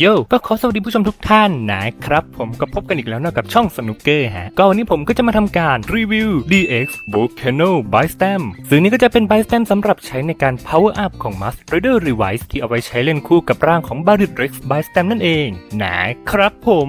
โย่ก็ขอสวัสดีผู้ชมทุกท่านนะครับ ผมก็พบกันอีกแล้วนะกับช่องสนุกเกอร์ฮะ ก็วันนี้ผมก็จะมาทำการรีวิว DX Volcano by Stem ซึ่งนี้ก็จะเป็น by Stem สำหรับใช้ในการ power up ของ m a s t Rider Revise ที่เอาไว้ใช้เล่นคู่กับร่างของ b a r i t Rex by Stem นั่นเองนะครับผม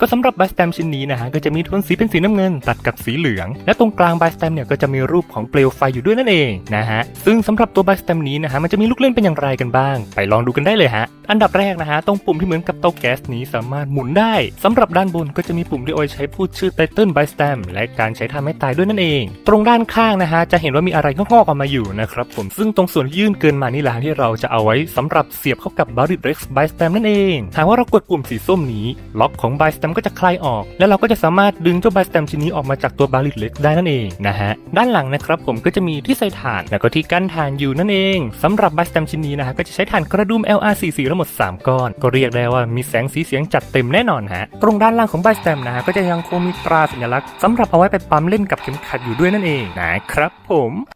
ก็สำหรับบสแตมชิ้นนี้นะฮะก็จะมีโทนสีเป็นสีน้ำเงิน ตัดกับสีเหลือง และตรงกลางบสแตมเนี่ยก็จะมีรูปของเปลวไฟอยู่ด้วยนั่นเองนะฮะซึ่งสำหรับตัวบสแตมนี้นะฮะมันจะมีลูกเล่นเป็นอย่างไรกันบ้าง ไปลองดูกันได้เลยฮะอันดับแรกนะฮะตรงปุ่มที่เหมือนกับเตาแก๊สนี้สามารถหมุนได้สำหรับด้านบนก็จะมีปุ่มที่เอาไว้ใช้พูดชื่อไตเติลบสแตมและการใช้ท่าไม้ตายด้วยนั่นเอง ตรงด้านข้างนะฮะจะเห็นว่ามีอะไรงอกออกมาอยู่นะครับผมซึ่งตรงส่วนที่ยื่นเกินมานี่แหละที่เราจะเอาไว้สำหรับเสียบเข้ากับบาริเร็กซ์บายสแตมนั่นเองหากว่าเรากดปุ่มสีส้มนี้ล็อกของบสแตมก็จะคลายออก แล้วเราก็จะสามารถดึงเจ้าบาสแตมชิ้นนี้ออกมาจากตัวบาริเล็กได้นั่นเองนะฮะด้านหลังนะครับผมก็จะมีที่ใส่ถ่านแล้วก็ที่กั้นถ่านอยู่นั่นเองสำหรับบาสแตมชิ้นนี้นะฮะก็จะใช้ถ่านกระดุม LR44 ทั้งหมด 3 ก้อน ก็เรียกได้ว่ามีแสงสีเสียงจัดเต็มแน่นอนฮะตรงด้านล่างของบาสแตมนะฮะก็จะยังคงมีตราสัญลักษณ์สำหรับเอาไว้ไปปั๊มเล่นกับเข็มขัดอยู่ด้วยนั่นเองนะครับผม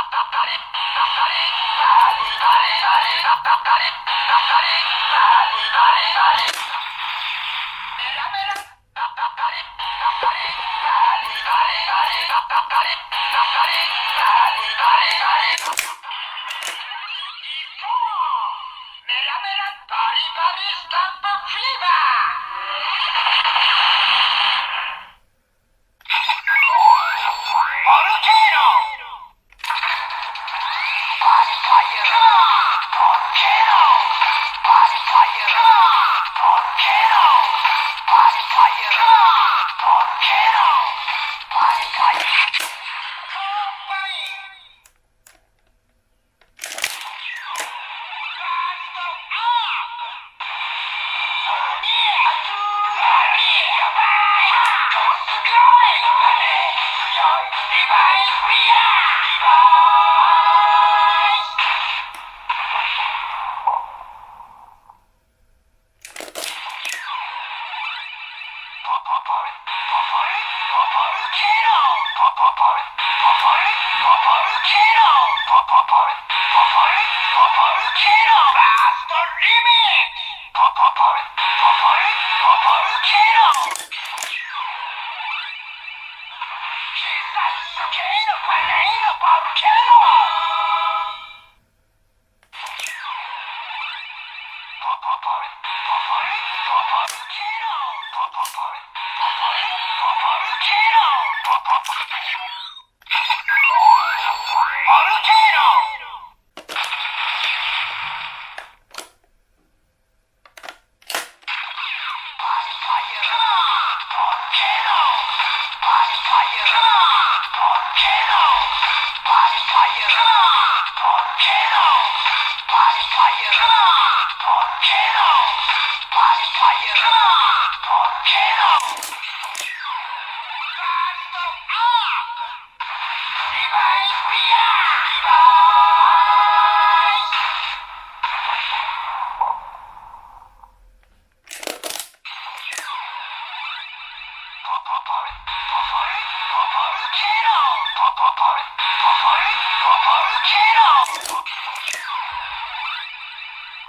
Bye. Fire!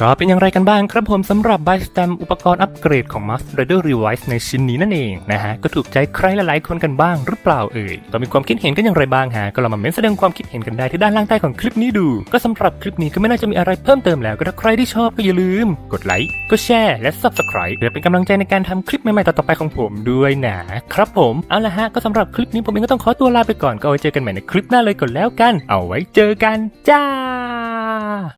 ก็เป็นอย่างไรกันบ้างครับผมสำหรับ b y s t a m อุปกรณ์อัปเกรดของ Master Rider Revice ในชิ้นนี้นั่นเองนะฮะ ก็ถูกใจใครหลายๆคนกันบ้างหรือเปล่าเอ่ยก็มีความคิดเห็นกันอย่างไรบ้างฮะ ก็ลองมาเม้นแสดงความคิดเห็นกันได้ที่ด้านล่างใต้ของคลิปนี้ดู ก็สำหรับคลิปนี้ก็ไม่น่าจะมีอะไรเพิ่มเติมแล้ว ก็ถ้าใครที่ชอบก็อย่าลืม กดไลค์กดแชร์และ Subscribe เพื่อเป็นกำลังใจในการทำคลิปใหม่ๆต่อๆไปของผมด้วยนะครับผมเอาละฮะก็สำหรับคลิปนี้ผมเองก็ต้องขอตัวลาไปก่อนก็เอาไว้เจอกันใหม่ในคลิปหน้าเลยก่อนแล้วกัน เอาไว้เจอกันจ้า